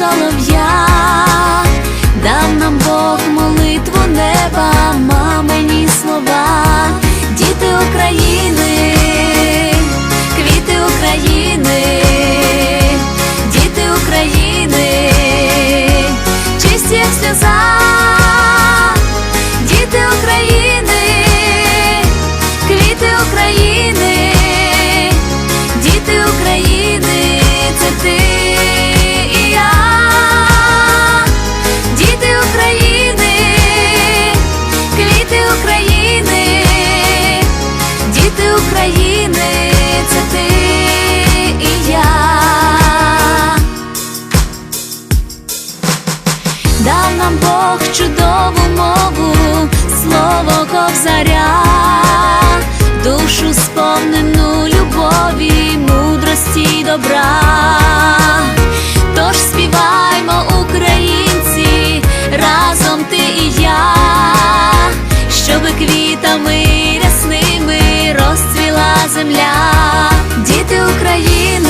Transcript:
солов'я, дав нам Бог молитву неба, мамині слова, діти України, квіти України. заря, душу сповнену любові, мудрості й добра, тож співаймо, українці, разом ти і я, щоб квітами рясними розцвіла земля, діти України.